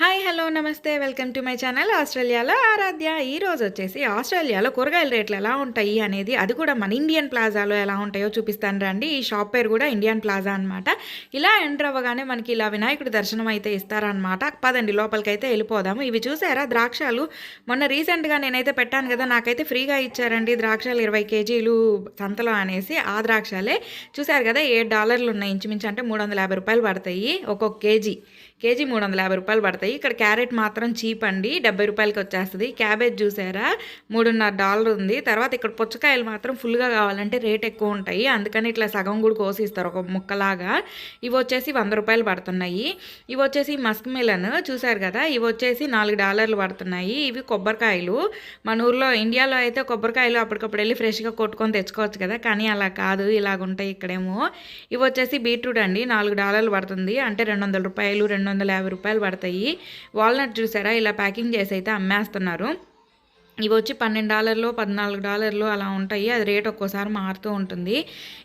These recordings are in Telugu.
హాయ్ హలో నమస్తే వెల్కమ్ టు మై ఛానల్ ఆస్ట్రేలియాలో ఆరాధ్య. ఈరోజు వచ్చేసి ఆస్ట్రేలియాలో కూరగాయల రేట్లు ఎలా ఉంటాయి అనేది అది కూడా మన ఇండియన్ ప్లాజాలో ఎలా ఉంటాయో చూపిస్తాను రండి. ఈ షాప్ పేరు కూడా ఇండియన్ ప్లాజా అనమాట ఇలా ఎంటర్ అవ్వగానే మనకి ఇలా వినాయకుడి దర్శనం అయితే ఇస్తారనమాట పదండి లోపలికైతే వెళ్ళిపోదాము. ఇవి చూసారా ద్రాక్షాలు? మొన్న రీసెంట్గా నేనైతే పెట్టాను కదా నాకైతే ఫ్రీగా ఇచ్చారండి. ద్రాక్షాలు ఇరవై కేజీలు సంతలో అనేసి ఆ ద్రాక్షాలే. చూసారు కదా ఏడు డాలర్లు ఉన్నాయి. ఇంచుమించు అంటే మూడు వందల యాభై రూపాయలు పడతాయి ఒక్కొక్క కేజీ. కేజీ మూడు వందల యాభై రూపాయలు పడతాయి. ఇక్కడ క్యారెట్ మాత్రం చీప్ అండి. డెబ్బై రూపాయలకి వచ్చేస్తుంది. క్యాబేజ్ చూసారా మూడున్నర డాలర్ ఉంది. తర్వాత ఇక్కడ పుచ్చకాయలు మాత్రం ఫుల్గా కావాలంటే రేట్ ఎక్కువ ఉంటాయి. అందుకని ఇట్లా సగం కూడా కోసిస్తారు ఒక ముక్కలాగా. ఇవి వచ్చేసి వంద రూపాయలు పడుతున్నాయి. ఇవి వచ్చేసి మస్క్ మిలన్ చూసారు కదా? ఇవి వచ్చేసి నాలుగు డాలర్లు పడుతున్నాయి. ఇవి కొబ్బరికాయలు. మన ఊర్లో ఇండియాలో అయితే కొబ్బరికాయలు అప్పటికప్పుడు వెళ్ళి ఫ్రెష్గా కొట్టుకొని తెచ్చుకోవచ్చు కదా? కానీ అలా కాదు. ఇలాగుంటాయి ఇక్కడేమో. ఇవి వచ్చేసి బీట్రూట్ అండి. నాలుగు డాలర్లు పడుతుంది. అంటే రెండు వందల రూపాయలు రెండు వందల యాభై రూపాయలు పడతాయి. వాల్నట్ చూసారా ఇలా ప్యాకింగ్ చేసి అయితే అమ్మేస్తున్నారు. ఇవి వచ్చి పన్నెండు డాలర్లు పద్నాలుగు డాలర్లు అలా ఉంటాయి. అది రేట్ ఒక్కోసారి మారుతూ ఉంటుంది.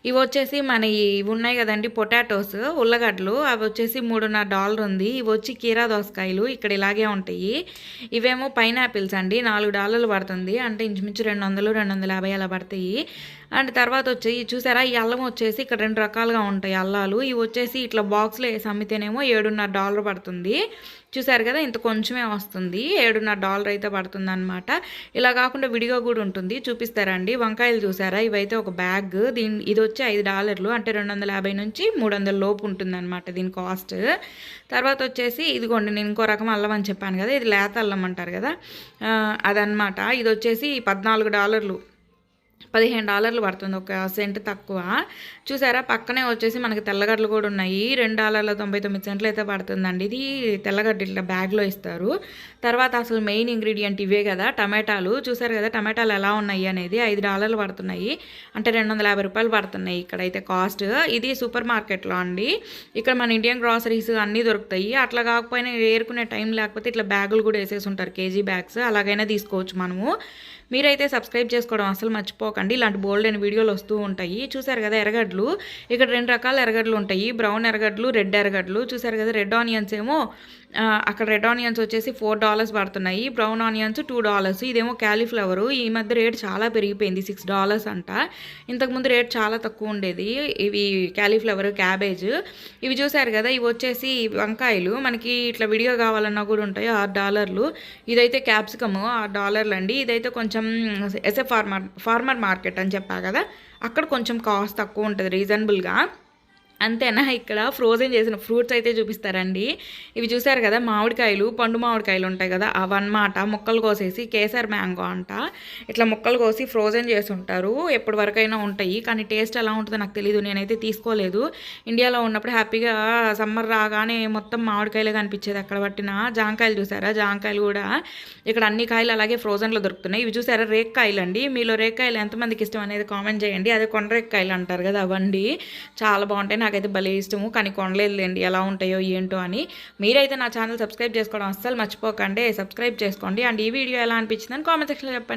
ఇవి వచ్చేసి మన ఇవి ఉన్నాయి కదండి పొటాటోస్ ఉల్లగడ్డలు అవి వచ్చేసి మూడున్నర డాలర్ ఉంది. ఇవి వచ్చి కీరా దోసకాయలు ఇక్కడ ఇలాగే ఉంటాయి. ఇవేమో పైనాపిల్స్ అండి. నాలుగు డాలర్లు పడుతుంది. అంటే ఇంచుమించు రెండు వందలు రెండు వందల యాభై అలా పడతాయి. అండ్ తర్వాత వచ్చి చూసారా ఈ అల్లం వచ్చేసి ఇక్కడ రెండు రకాలుగా ఉంటాయి అల్లాలు. ఇవి వచ్చేసి ఇట్లా బాక్స్లో వేసి అమ్మితేనేమో ఏడున్నర డాలర్ పడుతుంది. చూసారు కదా ఇంత కొంచెమే వస్తుంది. ఏడున్నర డాలర్ అయితే పడుతుంది అనమాట ఇలా కాకుండా విడిగా కూడా ఉంటుంది. చూపిస్తారండి వంకాయలు చూసారా? ఇవైతే ఒక బ్యాగ్. దీని ఇది వచ్చి ఐదు డాలర్లు. అంటే రెండు వందల యాభై నుంచి మూడు వందల లోపు ఉంటుందన్నమాట దీని కాస్ట్. తర్వాత వచ్చేసి ఇదిగోండి నేను ఇంకో రకం అల్లం అని చెప్పాను కదా ఇది లేత అల్లం అంటారు కదా. అదనమాట ఇది వచ్చేసి పద్నాలుగు డాలర్లు. పదిహేను డాలర్లు పడుతుంది ఒక సెంట్ తక్కువ. చూసారా? పక్కనే వచ్చేసి మనకి తెల్లగడ్డలు కూడా ఉన్నాయి. రెండు డాలర్ల తొంభై తొమ్మిది సెంట్లు అయితే పడుతుందండి. ఇది తెల్లగడ్డ ఇట్లా బ్యాగ్లో ఇస్తారు. తర్వాత అసలు మెయిన్ ఇంగ్రీడియంట్ ఇవే కదా టమాటాలు. చూసారు కదా టమాటాలు ఎలా ఉన్నాయి అనేది ఐదు డాలర్లు పడుతున్నాయి. అంటే రెండు వందల యాభై రూపాయలు పడుతున్నాయి ఇక్కడైతే కాస్ట్. ఇది సూపర్ మార్కెట్లో అండి. ఇక్కడ మన ఇండియన్ గ్రాసరీస్ అన్నీ దొరుకుతాయి. అట్లా కాకపోయినా ఏరుకునే టైం లేకపోతే ఇట్లా బ్యాగులు కూడా వేసేసి ఉంటారు కేజీ బ్యాగ్స్. అలాగైనా తీసుకోవచ్చు మనము. మీరైతే సబ్స్క్రైబ్ చేసుకోవడం అసలు మర్చిపోకండి. ఇలాంటి బోల్డ్ అయిన వీడియోలు వస్తూ ఉంటాయి. చూసారు కదా ఎరగడ్లు ఇక్కడ రెండు రకాల ఎరగడ్లు ఉంటాయి. బ్రౌన్ ఎరగడ్లు రెడ్ ఎరగడ్లు చూసారు కదా రెడ్ ఆనియన్స్ ఏమో అక్కడ రెడ్ ఆనియన్స్ వచ్చేసి ఫోర్ డాలర్స్ పడుతున్నాయి. బ్రౌన్ ఆనియన్స్ టూ డాలర్స్ ఇదేమో క్యాలీఫ్లవరు. ఈ మధ్య రేట్ చాలా పెరిగిపోయింది. సిక్స్ డాలర్స్ అంట. ఇంతకుముందు రేట్ చాలా తక్కువ ఉండేది. ఇవి క్యాలీఫ్లవర్ క్యాబేజ్. ఇవి చూసారు కదా ఇవి వచ్చేసి వంకాయలు. మనకి ఇట్లా విడిగా కావాలన్నా కూడా ఉంటాయి. ఆరు డాలర్లు. ఇదైతే క్యాప్సికమ్. ఆరు డాలర్లు అండి. ఇదైతే కొంచెం కొంచెం ఎస్ఏ ఫార్మర్ ఫార్మర్ మార్కెట్ అని చెప్పా కదా అక్కడ కొంచెం కాస్ట్ తక్కువ ఉంటుంది రీజనబుల్గా. అంతేనా? ఇక్కడ ఫ్రోజన్ చేసిన ఫ్రూట్స్ అయితే చూపిస్తారండి. ఇవి చూసారు కదా మామిడికాయలు పండు మామిడికాయలు ఉంటాయి కదా అవన్నమాట. ముక్కలు కోసేసి కేసర్ మ్యాంగో అంట. ఇట్లా ముక్కలు కోసి ఫ్రోజన్ చేసి ఉంటారు ఎప్పటి వరకైనా ఉంటాయి. కానీ టేస్ట్ ఎలా ఉంటుందో నాకు తెలియదు నేనైతే తీసుకోలేదు. ఇండియాలో ఉన్నప్పుడు హ్యాపీగా సమ్మర్ రాగానే మొత్తం మామిడికాయలే కనిపించేది అక్కడ పట్టిన జాంకాయలు చూసారా? జాంకాయలు కూడా ఇక్కడ అన్ని కాయలు అలాగే ఫ్రోజన్లో దొరుకుతున్నాయి. ఇవి చూసారా? రేక్కాయలు అండి మీలో రేక్కాయలు ఎంతమందికి ఇష్టం అనేది కామెంట్ చేయండి. అదే కొండ రేక్కాయలు అంటారు కదా అవండి. చాలా బాగుంటాయి. నాకైతే భలే ఇష్టము. కానీ కొనలేదులేండి ఎలా ఉంటాయో ఏంటో అని. మీరైతే నా ఛానల్ సబ్స్క్రైబ్ చేసుకోవడం అస్సలు మర్చిపోకండి. సబ్స్క్రైబ్ చేసుకోండి. అండ్ ఈ వీడియో ఎలా అనిపించిందని కామెంట్ సెక్షన్లో చెప్పండి.